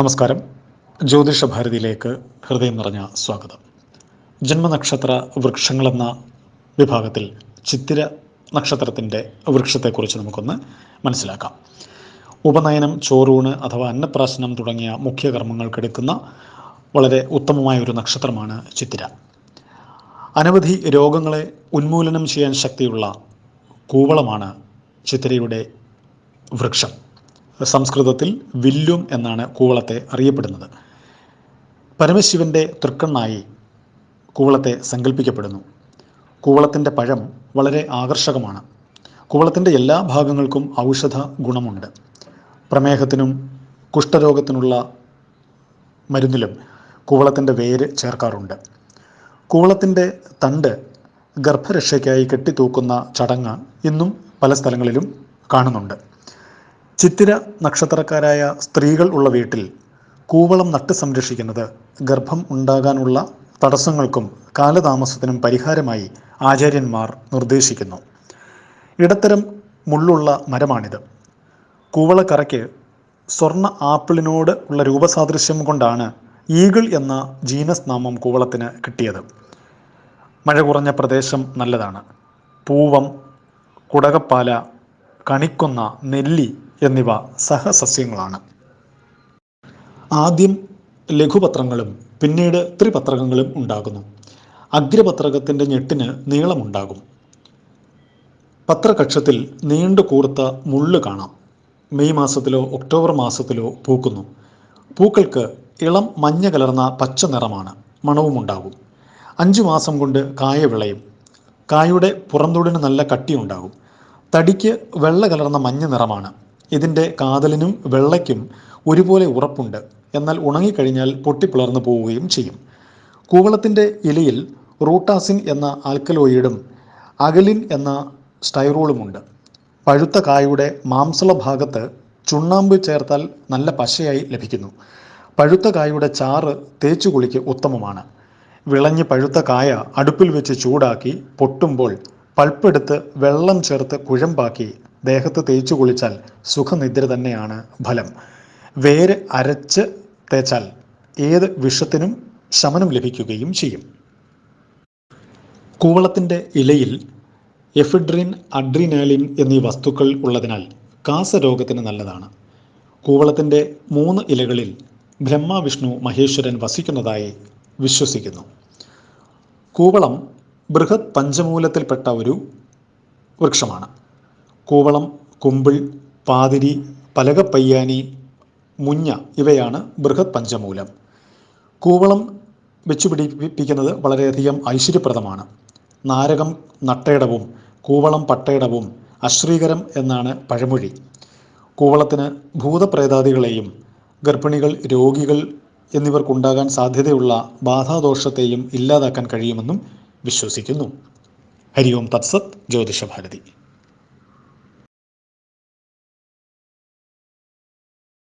നമസ്കാരം. ജ്യോതിഷ ഭാരതിയിലേക്ക് ഹൃദയം നിറഞ്ഞ സ്വാഗതം. ജന്മനക്ഷത്ര വൃക്ഷങ്ങളെന്ന വിഭാഗത്തിൽ ചിത്തിര നക്ഷത്രത്തിന്റെ വൃക്ഷത്തെക്കുറിച്ച് നമുക്കൊന്ന് മനസ്സിലാക്കാം. ഉപനയനം ചോറൂണ് അഥവാ അന്നപ്രാശനം തുടങ്ങിയ മുഖ്യ കർമ്മങ്ങൾക്കെടുക്കുന്ന വളരെ ഉത്തമമായ ഒരു നക്ഷത്രമാണ് ചിത്തിര. അനവധി രോഗങ്ങളെ ഉന്മൂലനം ചെയ്യാൻ ശക്തിയുള്ള കൂവളമാണ് ചിത്തിരയുടെ വൃക്ഷം. സംസ്കൃതത്തിൽ വില്ലും എന്നാണ് കൂവളത്തെ അറിയപ്പെടുന്നത്. പരമശിവന്റെ തൃക്കണ്ണായി കൂവളത്തെ സങ്കല്പിക്കപ്പെടുന്നു കൂവളത്തിന്റെ പഴം വളരെ ആകർഷകമാണ്. കൂവളത്തിന്റെ എല്ലാ ഭാഗങ്ങൾക്കും ഔഷധ ഗുണമുണ്ട്. പ്രമേഹത്തിനും കുഷ്ഠരോഗത്തിനുള്ള മരുന്നിലും കൂവളത്തിന്റെ വേര് ചേർക്കാറുണ്ട്. കൂവളത്തിന്റെ തണ്ട് ഗർഭരക്ഷയ്ക്കായി കെട്ടിത്തൂക്കുന്ന ചടങ്ങ് ഇന്നും പല സ്ഥലങ്ങളിലും കാണുന്നുണ്ട്. ചിത്തിര നക്ഷത്രക്കാരായ സ്ത്രീകൾ ഉള്ള വീട്ടിൽ കൂവളം നട്ട് സംരക്ഷിക്കുന്നത് ഗർഭം ഉണ്ടാകാനുള്ള തടസ്സങ്ങൾക്കും കാലതാമസത്തിനും പരിഹാരമായി ആചാര്യന്മാർ നിർദ്ദേശിക്കുന്നു. ഇടത്തരം മുള്ളുള്ള മരമാണിത്. കൂവളക്കറയ്ക്ക് സ്വർണ ആപ്പിളിനോട് ഉള്ള രൂപസാദൃശ്യം കൊണ്ടാണ് ഈഗിൾ എന്ന ജീനസ് നാമം കൂവളത്തിന് കിട്ടിയത്. മഴ കുറഞ്ഞ പ്രദേശം നല്ലതാണ്. പൂവം കുടകപ്പാല കണിക്കൊന്ന നെല്ലി എന്നിവ സഹസസ്യങ്ങളാണ്. ആദ്യം ലഘുപത്രങ്ങളും പിന്നീട് ത്രിപത്രകങ്ങളും ഉണ്ടാകുന്നു. അഗ്രപത്രകത്തിന്റെ ഞെട്ടിന് നീളമുണ്ടാകും. പത്രകക്ഷത്തിൽ നീണ്ടു കൂർത്ത മുള്ള് കാണാം. May മാസത്തിലോ October മാസത്തിലോ പൂക്കുന്നു. പൂക്കൾക്ക് ഇളം മഞ്ഞ കലർന്ന പച്ച നിറമാണ് മണവുമുണ്ടാകും. അഞ്ചു മാസം കൊണ്ട് കായ വിളയും. കായുടെ പുറന്തോടിന് നല്ല കട്ടിയുണ്ടാകും. തടിക്ക് വെള്ള കലർന്ന മഞ്ഞ നിറമാണ്. ഇതിന്റെ കാതലിനും വെള്ളയ്ക്കും ഒരുപോലെ ഉറപ്പുണ്ട്. എന്നാൽ ഉണങ്ങിക്കഴിഞ്ഞാൽ പൊട്ടിപ്പിളർന്നു പോവുകയും ചെയ്യും. കൂവളത്തിന്റെ ഇലയിൽ റൂട്ടാസിൻ എന്ന ആൽക്കലോയിഡും അകലിൻ എന്ന സ്റ്റൈറോളുമുണ്ട്. പഴുത്ത കായുടെ മാംസള ഭാഗത്ത് ചുണ്ണാമ്പ് ചേർത്താൽ നല്ല പശയായി ലഭിക്കുന്നു. പഴുത്ത കായുടെ ചാറ് തേച്ചുകുളിക്ക് ഉത്തമമാണ്. വിളഞ്ഞ് പഴുത്ത കായ അടുപ്പിൽ വെച്ച് ചൂടാക്കി പൊട്ടുമ്പോൾ പൾപ്പെടുത്ത് വെള്ളം ചേർത്ത് കുഴമ്പാക്കി ദേഹത്ത് തേച്ചു കുളിച്ചാൽ സുഖനിദ്ര തന്നെയാണ് ഫലം. വേര് അരച്ച് തേച്ചാൽ ഏത് വിഷത്തിനും ശമനം ലഭിക്കുകയും ചെയ്യും. കൂവളത്തിന്റെ ഇലയിൽ എഫിഡ്രിൻ അഡ്രിനാലിൻ എന്നീ വസ്തുക്കൾ ഉള്ളതിനാൽ കാസരോഗത്തിന് നല്ലതാണ്. കൂവളത്തിന്റെ മൂന്ന് ഇലകളിൽ ബ്രഹ്മ വിഷ്ണു മഹേശ്വരൻ വസിക്കുന്നതായി വിശ്വസിക്കുന്നു. കൂവളം ബൃഹത് പഞ്ചമൂലത്തിൽപ്പെട്ട ഒരു വൃക്ഷമാണ്. കൂവളം കുമ്പിൾ പാതിരി പലകപ്പയ്യാനി മുഞ്ഞ ഇവയാണ് ബൃഹത് പഞ്ചമൂലം കൂവളം വെച്ചുപിടിപ്പിക്കുന്നത് വളരെയധികം ഐശ്വര്യപ്രദമാണ്. നാരകം നട്ടയിടവും കൂവളം പട്ടയിടവും അശ്രീകരം എന്നാണ് പഴമൊഴി. കൂവളത്തിന് ഭൂതപ്രേതാദികളെയും ഗർഭിണികൾ രോഗികൾ എന്നിവർക്കുണ്ടാകാൻ സാധ്യതയുള്ള ബാധാദോഷത്തെയും ഇല്ലാതാക്കാൻ കഴിയുമെന്നും വിശ്വസിക്കുന്നു. ഹരി ഓം തത്സത് ജ്യോതിഷഭാരതി.